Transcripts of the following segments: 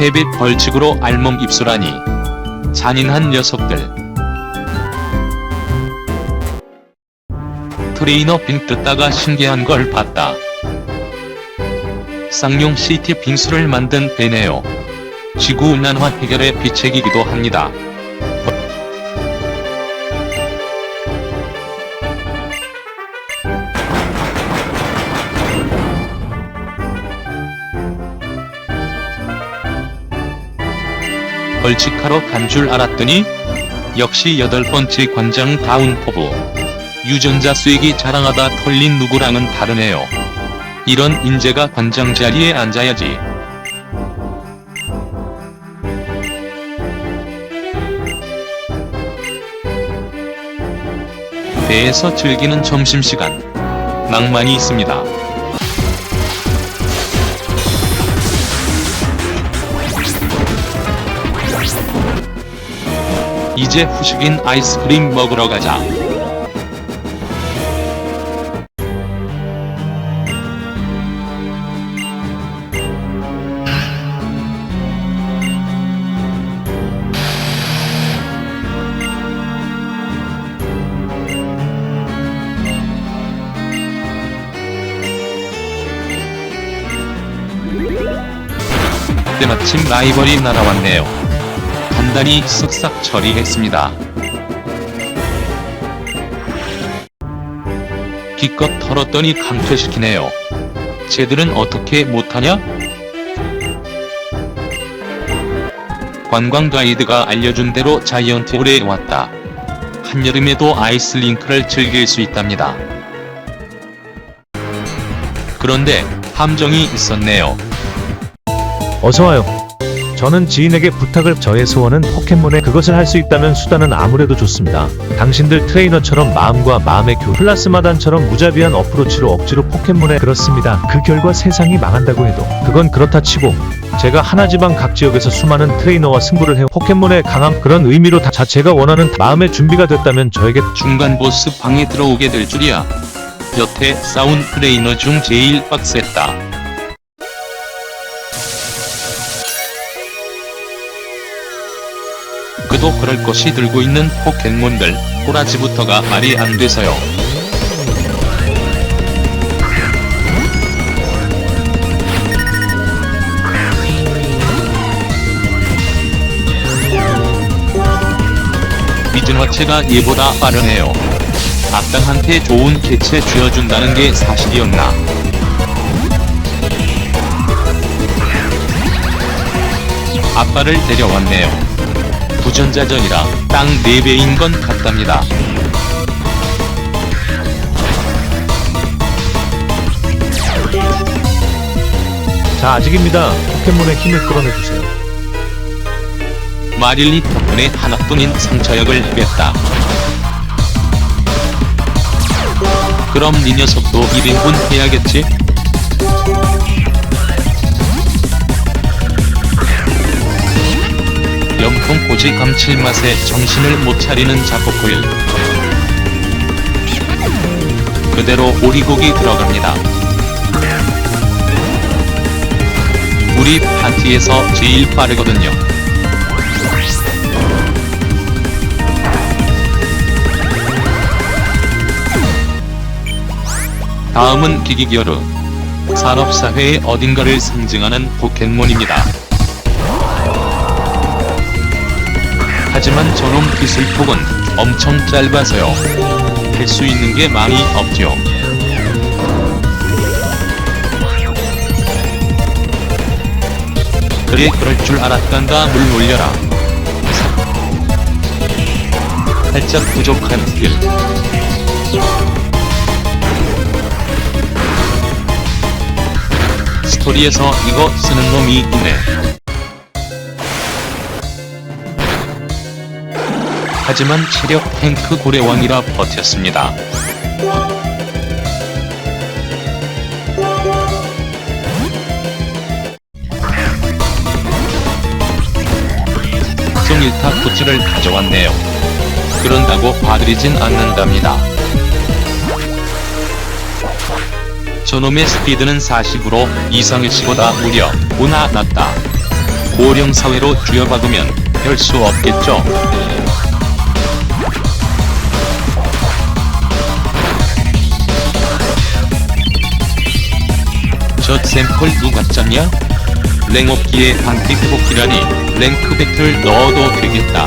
패배 벌칙으로 알몸 입수라니 잔인한 녀석들. 트레이너 빙 뜯다가 신기한 걸 봤다. 쌍용 시티 빙수를 만든 배네요. 지구 온난화 해결의 비책이기도 합니다. 벌칙하러 간 줄 알았더니 역시 여덟 번째 관장 다운 포부 유전자 쐐기 자랑하다 털린 누구랑은 다르네요. 이런 인재가 관장 자리에 앉아야지. 배에서 즐기는 점심시간 낭만이 있습니다. 이제 후식인 아이스크림 먹으러 가자. 때마침 라이벌이 날아왔네요. 간단히 쓱싹 처리했습니다. 기껏 털었더니 강퇴시키네요. 쟤들은 어떻게 못하냐? 관광 가이드가 알려준 대로 자이언트 홀에 왔다. 한여름에도 아이스링크를 즐길 수 있답니다. 그런데 함정이 있었네요. 어서와요. 저는 지인에게 부탁을 저의 소원은 포켓몬에 그것을 할 수 있다면 수단은 아무래도 좋습니다. 당신들 트레이너처럼 마음과 마음의 교 플라스마단처럼 무자비한 어프로치로 억지로 포켓몬에 그렇습니다. 그 결과 세상이 망한다고 해도 그건 그렇다 치고 제가 하나지방 각 지역에서 수많은 트레이너와 승부를 해 포켓몬의 강함 그런 의미로 다 자체가 원하는 마음의 준비가 됐다면 저에게 중간 보스 방에 들어오게 될 줄이야. 여태 싸운 트레이너 중 제일 빡셌다. 그도 그럴 것이 들고 있는 포켓몬들 꼬라지부터가 말이 안 돼서요. 미진 화체가 얘보다 빠르네요. 악당한테 좋은 개체 쥐어준다는 게 사실이었나? 아빠를 데려왔네요. 부전자전이라 땅 4배인 건 같답니다. 자 아직입니다. 포켓몬의 힘을 끌어내주세요. 마릴리 덕분에 하나뿐인 상처역을 뺐다. 그럼 니 녀석도 1인분 해야겠지? 고지 감칠맛에 정신을 못 차리는 자포코일. 그대로 오리고기 들어갑니다. 우리 파티에서 제일 빠르거든요. 다음은 기기기어르. 산업사회의 어딘가를 상징하는 포켓몬입니다. 하지만 저놈 기술폭은 엄청 짧아서요. 할 수 있는 게 많이 없죠. 그래 그럴 줄 알았단다 물 올려라. 살짝 부족한 길. 스토리에서 이거 쓰는 놈이 있네. 하지만 체력 탱크 고래왕이라 버텼습니다. 송일타 굿즈를 가져왔네요. 그런다고 봐드리진 않는답니다. 저놈의 스피드는 40으로 이상의 씨보다 무려 5나 낮다. 고령 사회로 쥐어박으면 별 수 없겠죠. 저 샘플 누가 짰냐? 랭업기에 방패 회복기라니 랭크 배틀 넣어도 되겠다.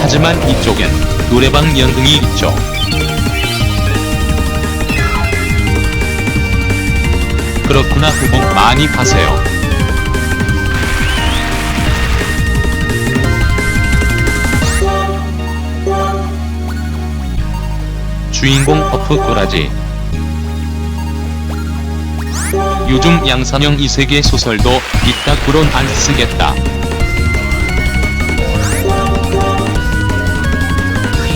하지만 이쪽엔 노래방 연등이 있죠. 그렇구나 회복 많이 가세요. 주인공 버프 꼬라지 요즘 양산형 이세계 소설도 이따구론 안 쓰겠다.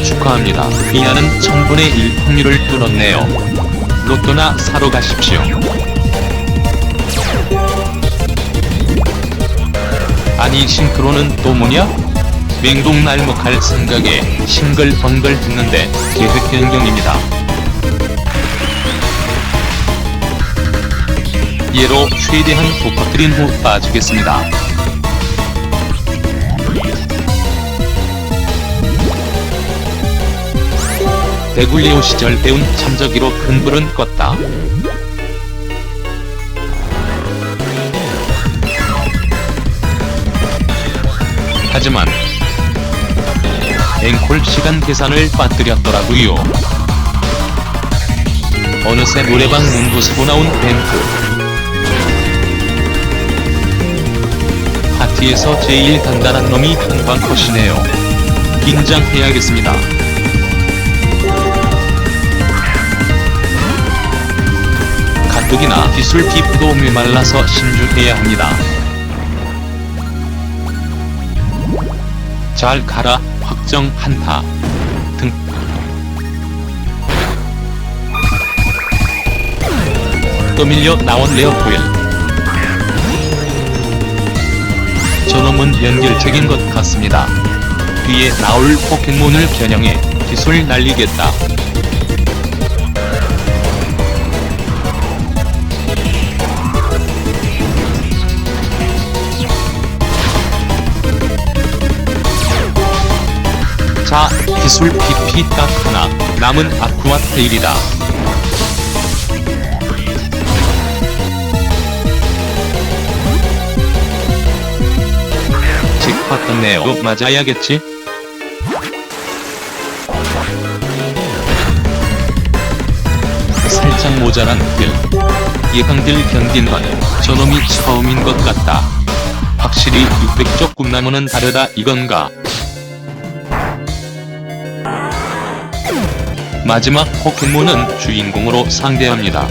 축하합니다. 비아는 천분의 1 확률을 뚫었네요. 로또나 사러 가십시오. 아니 싱크로는 또 뭐냐? 맹동 날먹할 생각에 싱글벙글 듣는데 계획 변경입니다. 예로 최대한 돋퍼뜨린 후 빠지겠습니다. 대굴리오 시절 배운 참저기로 큰 불은 껐다. 하지만 앵콜 시간 계산을 빠뜨렸더라고요. 어느새 노래방 문구스고 나온 뱅크. 파티에서 제일 단단한 놈이 한방 컷이네요. 긴장해야겠습니다. 가뜩이나 기술 피부도 메말라서 신중해야 합니다. 잘 가라 확정 한타 등 떠밀려 나온 레어토일 저놈은 연결책인 것 같습니다. 뒤에 나올 포켓몬을 겨냥해 기술 날리겠다. 기술 PP 딱 하나, 남은 아쿠아 테일이다. 직화 떴네요. 어, 맞아야겠지? 살짝 모자란 길. 예강들 견딘 건 저놈이 처음인 것 같다. 확실히 600쪽 꿈나무는 다르다 이건가? 마지막 포켓몬은 주인공으로 상대합니다.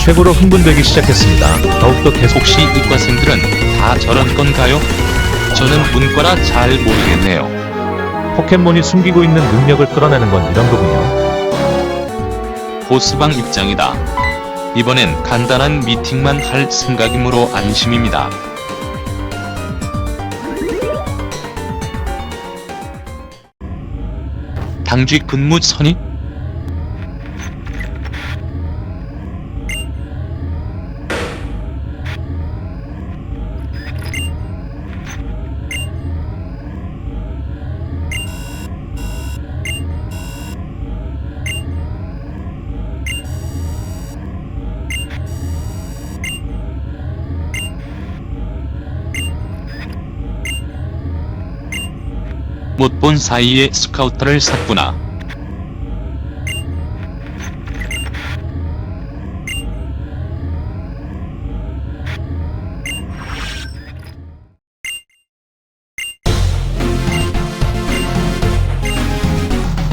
최고로 흥분되기 시작했습니다. 더욱더 계속 혹시 이과생들은 다 저런 건가요? 저는 문과라 잘 모르겠네요. 포켓몬이 숨기고 있는 능력을 끌어내는 건 이런 거군요. 보스방 입장이다. 이번엔 간단한 미팅만 할 생각이므로 안심입니다. 당직 근무 선이? 못 본 사이에 스카우터를 샀구나.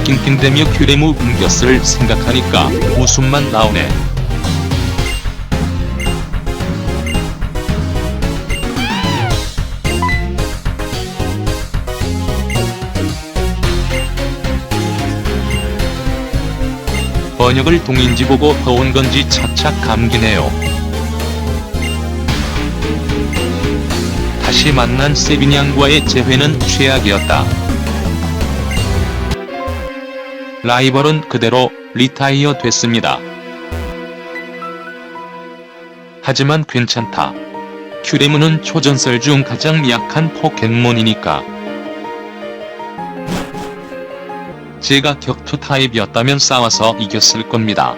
낑낑대며 큐레무 옮겼을 생각하니까 웃음만 나오네. 번역을 동인지 보고 퍼온 건지 착착 감기네요. 다시 만난 세빈양과의 재회는 최악이었다. 라이벌은 그대로 리타이어 됐습니다. 하지만 괜찮다. 큐레무는 초전설 중 가장 약한 포켓몬이니까. 제가 격투 타입이었다면 싸워서 이겼을 겁니다.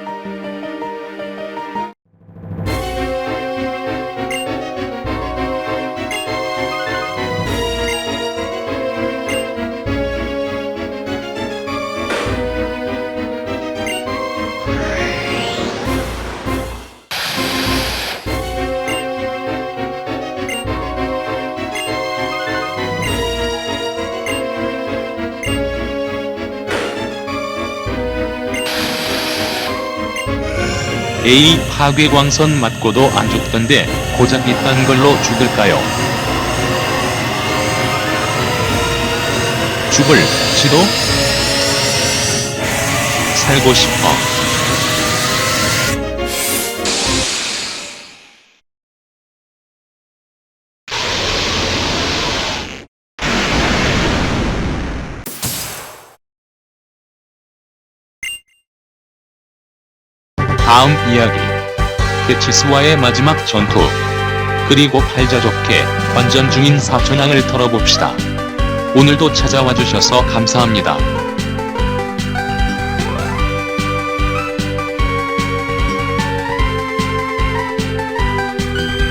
A 파괴광선 맞고도 안 죽던데 고작 이딴 걸로 죽을까요? 죽을 지도? 살고 싶어. 다음 이야기. 데치스와의 마지막 전투. 그리고 팔자 좋게 관전 중인 사촌왕을 털어봅시다. 오늘도 찾아와 주셔서 감사합니다.